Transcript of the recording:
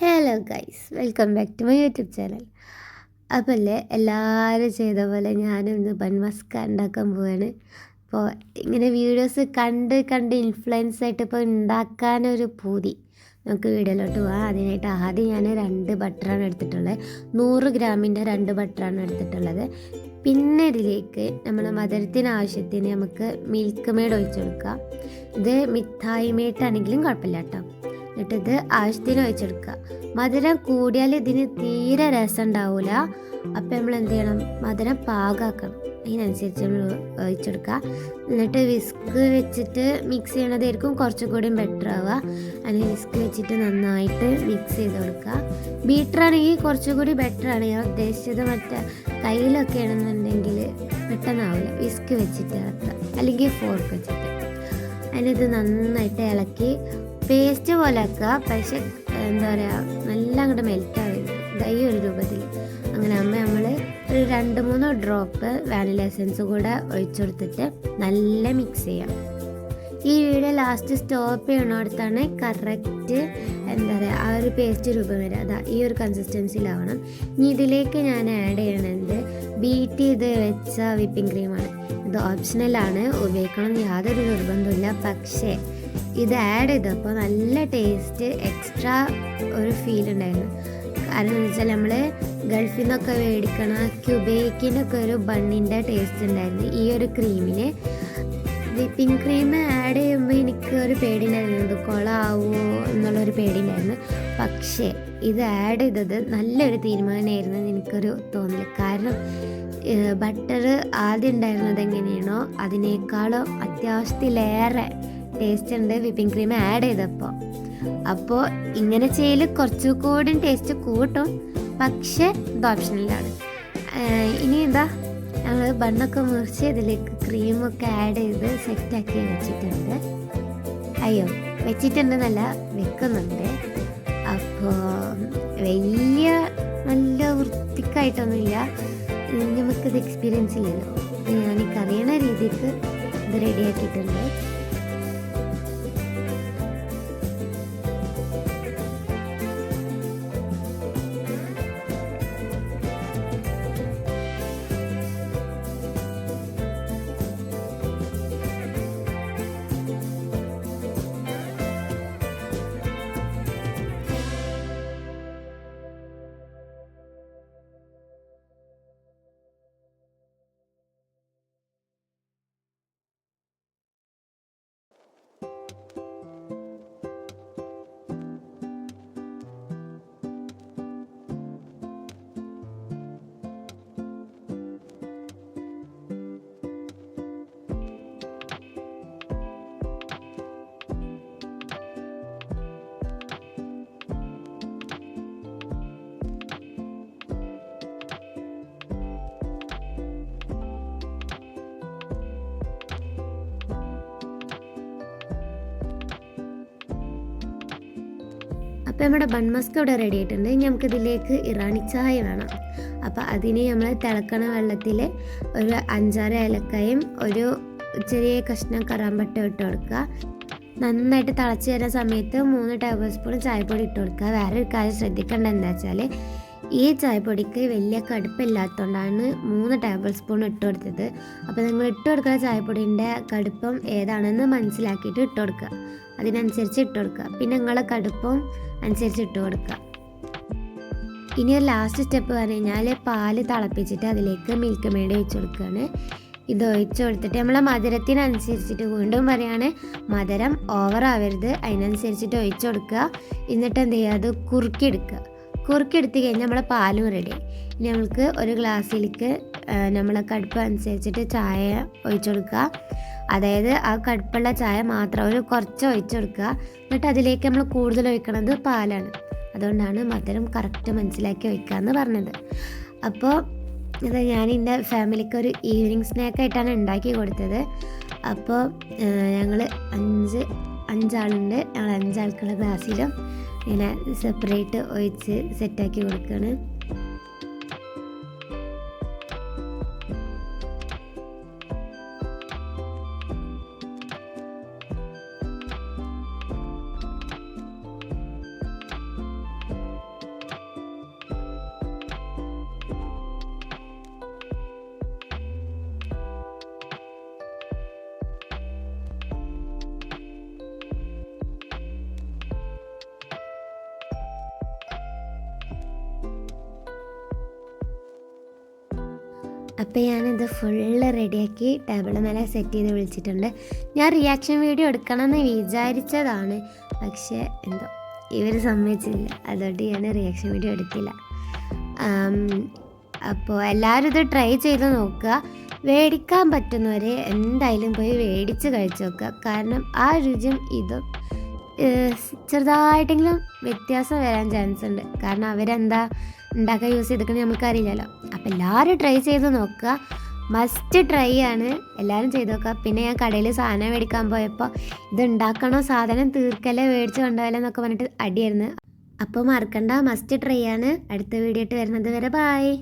Hello guys welcome back to my YouTube channel അപ്പോൾ അല്ലേ എല്ലാവരും ചെയ്ത പോലെ ഞാനും ഇന്ന് ഉണ്ടാക്കാൻ പോവാണ്. അപ്പോൾ ഇങ്ങനെ വീഡിയോസ് കണ്ട് കണ്ട് ഇൻഫ്ലുവൻസ് ആയിട്ട് ഇപ്പോൾ ഉണ്ടാക്കാനൊരു പൂതി. നമുക്ക് വീഡിയോയിലോട്ട് പോകാം അതിനായിട്ട് ആദ്യം ഞാൻ രണ്ട് ബട്ടറാണ് എടുത്തിട്ടുള്ളത്. നൂറ് ഗ്രാമിന്റെ രണ്ട് ബട്ടറാണ് എടുത്തിട്ടുള്ളത്. പിന്നെ ഇതിലേക്ക് നമ്മൾ മധുരത്തിന് ആവശ്യത്തിന് നമുക്ക് മിൽക്ക് മെയ്ഡ് ഒഴിച്ചു കൊടുക്കാം ഇത് മിഠായി മേട്ടാണെങ്കിലും കുഴപ്പമില്ല കേട്ടോ. എന്നിട്ട് ഇത് ആവശ്യത്തിന് വെച്ചെടുക്കുക. മധുരം കൂടിയാൽ ഇതിന് തീരെ രസം ഉണ്ടാവില്ല അപ്പം നമ്മൾ എന്ത് ചെയ്യണം? മധുരം പാകാക്കണം അതിനനുസരിച്ച് നമ്മൾ ഒഴിച്ചെടുക്കുക. എന്നിട്ട് വിസ്ക് വെച്ചിട്ട് മിക്സ് ചെയ്യണതായിരിക്കും കുറച്ചും കൂടി ബെറ്റർ ആവുക. അതിന് വിസ്ക് വെച്ചിട്ട് നന്നായിട്ട് മിക്സ് ചെയ്ത് കൊടുക്കുക. ബീറ്റർ ആണെങ്കിൽ കുറച്ചും കൂടി ബെറ്റർ ആണ്. ഞാൻ ഉദ്ദേശിച്ചത് മറ്റേ കയ്യിലൊക്കെ ആണെന്നുണ്ടെങ്കിൽ പെട്ടെന്നാവില്ല വിസ്ക് വെച്ചിട്ട് ഇളക്കുക. അല്ലെങ്കിൽ ഫോർക്ക് വെച്ചിട്ട്. അതിനിത് നന്നായിട്ട് ഇളക്കി പേസ്റ്റ് പോലെ ആക്കുക പക്ഷെ എന്താ പറയുക നല്ല അങ്ങോട്ട് മെൽറ്റ് ആവരുത് ദൈ ഒരു രൂപത്തിൽ. അങ്ങനെ ആകുമ്പോൾ നമ്മൾ ഒരു രണ്ട് മൂന്ന് ഡ്രോപ്പ് വാനില എസൻസ് കൂടെ ഒഴിച്ചു കൊടുത്തിട്ട് നല്ല മിക്സ് ചെയ്യാം. ഈ വീഡിയോ ലാസ്റ്റ് സ്റ്റോപ്പ് ചെയ്യണോടത്താണ് കറക്റ്റ് എന്താ പറയുക ആ ഒരു പേസ്റ്റ് രൂപം വരിക. അതാ ഈ ഒരു കൺസിസ്റ്റൻസിയിലാവണം ഇനി ഇതിലേക്ക് ഞാൻ ആഡ് ചെയ്യണത് ബീറ്റ് ചെയ്ത് വെച്ച വിപ്പിംഗ് ക്രീമാണ് ഇത് ഓപ്ഷണലാണ് ഉപയോഗിക്കണം യാതൊരു നിർബന്ധമില്ല പക്ഷേ ഇത് ആഡ് ചെയ്തപ്പോൾ നല്ല ടേസ്റ്റ് എക്സ്ട്രാ ഒരു ഫീൽ ഉണ്ടായിരുന്നു. കാരണം എന്ന് വെച്ചാൽ നമ്മൾ ഗൾഫിൽ നിന്നൊക്കെ മേടിക്കണ ക്യുബേക്കിനൊക്കെ ഒരു ബണ്ണിന്റെ ടേസ്റ്റ് ഉണ്ടായിരുന്നു. ഈ ഒരു ക്രീമിന് വിപ്പിംഗ് ക്രീം ആഡ് ചെയ്യുമ്പോൾ എനിക്ക് ഒരു പേടിയുണ്ടായിരുന്നു. ഇത് കൊളാവോ എന്നുള്ളൊരു പേടിയുണ്ടായിരുന്നു. പക്ഷേ ഇത് ആഡ് ചെയ്തത് നല്ലൊരു തീരുമാനമായിരുന്നു എനിക്കൊരു തോന്നൽ കാരണം ബട്ടർ ആദ്യം ഉണ്ടായിരുന്നത് എങ്ങനെയാണോ അതിനേക്കാളും അത്യാവശ്യത്തിലേറെ ടേസ്റ്റ് ഉണ്ട് വിപ്പിംഗ് ക്രീം ആഡ് ചെയ്തപ്പോൾ. അപ്പോൾ ഇങ്ങനെ ചെയ്യൽ കുറച്ചുകൂടി ടേസ്റ്റ് കൂട്ടും പക്ഷേ ഇത് ഓപ്ഷനിലാണ് ഇനി എന്താ? ഞങ്ങൾ ബണ്ണൊക്കെ മുറിച്ച് ഇതിലേക്ക് ക്രീമൊക്കെ ആഡ് ചെയ്ത് സെറ്റാക്കി വെച്ചിട്ടുണ്ട്. അയ്യോ വെച്ചിട്ടുണ്ടെന്നല്ല വെക്കുന്നുണ്ട്. അപ്പോൾ വലിയ നല്ല വൃത്തിക്കായിട്ടൊന്നുമില്ല. നമുക്കിത് എക്സ്പീരിയൻസ് ഇല്ലല്ലോ. ഞാനിക്കറിയണ രീതിക്ക് ഇത് റെഡിയാക്കിയിട്ടുണ്ട് അപ്പോൾ നമ്മുടെ ബൺമസ്ക് ഇവിടെ റെഡി ആയിട്ടുണ്ട്. ഇനി നമുക്ക് ഇതിലേക്ക് ഇറാനി ചായ വേണം. അപ്പോൾ അതിന് നമ്മൾ തിളക്കണ വെള്ളത്തിൽ ഒരു അഞ്ചാറ് ഏലക്കായും ഒരു ചെറിയ കഷ്ണം കറാമ്പട്ട ഇട്ട് കൊടുക്കുക. നന്നായിട്ട് തിളച്ച് വരുന്ന സമയത്ത് മൂന്ന് ടേബിൾ സ്പൂൺ ചായപ്പൊടി ഇട്ട് കൊടുക്കുക. വേറെ ഒരു കാര്യം ശ്രദ്ധിക്കേണ്ടത് എന്താ വെച്ചാൽ ഈ ചായപ്പൊടിക്ക് വലിയ കടുപ്പില്ലാത്തതുകൊണ്ടാണ് മൂന്ന് ടേബിൾ സ്പൂൺ ഇട്ട് കൊടുത്തത്. അപ്പോൾ നിങ്ങൾ ഇട്ട് കൊടുക്കുന്ന ചായപ്പൊടിന്റെ കടുപ്പം ഏതാണെന്ന് മനസ്സിലാക്കിയിട്ട് ഇട്ട് കൊടുക്കുക. അതിനനുസരിച്ച് ഇട്ട് കൊടുക്കുക. പിന്നെ നിങ്ങളെ കടുപ്പം അനുസരിച്ച് ഇട്ട് കൊടുക്കുക. ഇനി ഒരു ലാസ്റ്റ് സ്റ്റെപ്പ് പറഞ്ഞു കഴിഞ്ഞാൽ പാൽ തിളപ്പിച്ചിട്ട് അതിലേക്ക് മിൽക്ക് മേടി ഒഴിച്ച് കൊടുക്കുകയാണ്. ഇത് ഒഴിച്ച് കൊടുത്തിട്ട് നമ്മളെ മധുരത്തിനനുസരിച്ചിട്ട് വീണ്ടും പറയാണ് മധുരം ഓവർ ആവരുത്. അതിനനുസരിച്ചിട്ട് ഒഴിച്ചു കൊടുക്കുക. എന്നിട്ട് എന്ത് ചെയ്യുക? അത് കുറുക്കിയെടുക്കുക കുറുക്കിയെടുത്ത് കഴിഞ്ഞാൽ നമ്മളെ പാലും റെഡി ഇനി നമ്മൾക്ക് ഒരു ഗ്ലാസ്സിലേക്ക് നമ്മളെ കടുപ്പ് അനുസരിച്ചിട്ട് ചായ ഒഴിച്ചു കൊടുക്കുക. അതായത് ആ കടുപ്പുള്ള ചായ മാത്രം ഒരു കുറച്ച് ഒഴിച്ചു കൊടുക്കുക. എന്നിട്ട് അതിലേക്ക് നമ്മൾ കൂടുതൽ ഒഴിക്കണത് പാലാണ്. അതുകൊണ്ടാണ് മധുരം കറക്റ്റ് മനസ്സിലാക്കി ഒഴിക്കാമെന്ന് പറഞ്ഞത്. അപ്പോൾ ഇത് ഞാൻ എന്റെ ഫാമിലിക്ക് ഒരു ഈവനിങ് സ്നാക്കായിട്ടാണ് ഉണ്ടാക്കി കൊടുത്തത്. അപ്പോൾ ഞങ്ങൾ അഞ്ച് അഞ്ചാളുണ്ട്. ഞങ്ങൾ അഞ്ചാൾക്കുള്ള ഗ്ലാസ്സിലും ഇങ്ങനെ സെപ്പറേറ്റ് ഒഴിച്ച് സെറ്റാക്കി കൊടുക്കുകയാണ് അപ്പോൾ ഞാനിത് ഫുള്ള് റെഡിയാക്കി ടേബിൾ മേലെ സെറ്റ് ചെയ്ത് വിളിച്ചിട്ടുണ്ട്. ഞാൻ റിയാക്ഷൻ വീഡിയോ എടുക്കണമെന്ന് വിചാരിച്ചതാണ്. പക്ഷേ എന്തോ ഇവർ സമ്മതിച്ചില്ല. അതുകൊണ്ട് ഞാൻ റിയാക്ഷൻ വീഡിയോ എടുത്തില്ല അപ്പോൾ എല്ലാവരും ഇത് ട്രൈ ചെയ്ത് നോക്കുക. മേടിക്കാൻ പറ്റുന്നവരെ എന്തായാലും പോയി മേടിച്ച് കഴിച്ച് നോക്കുക. കാരണം ആ രുചിയും ഇതും ചെറുതായിട്ടെങ്കിലും വ്യത്യാസം വരാൻ ചാൻസ് ഉണ്ട്. കാരണം അവരെന്താ ഉണ്ടാക്കാൻ യൂസ് ചെയ്തിരിക്കുന്നത് നമുക്കറിയില്ലല്ലോ. അപ്പോൾ എല്ലാവരും ട്രൈ ചെയ്ത് നോക്കുക. മസ്റ്റ് ട്രൈ ആണ്. എല്ലാവരും ചെയ്ത് നോക്കുക. പിന്നെ ഞാൻ കടയിൽ സാധനം മേടിക്കാൻ പോയപ്പോൾ ഇത് ഉണ്ടാക്കണോ സാധനം തീർക്കല്ലേ മേടിച്ച് കൊണ്ടുപോകലോ എന്നൊക്കെ പറഞ്ഞിട്ട് അടിയായിരുന്നു. അപ്പോൾ മറക്കണ്ട. മസ്റ്റ് ട്രൈ ആണ്. അടുത്ത വീഡിയോ ആയിട്ട് വരുന്നത് വരെ ബായ്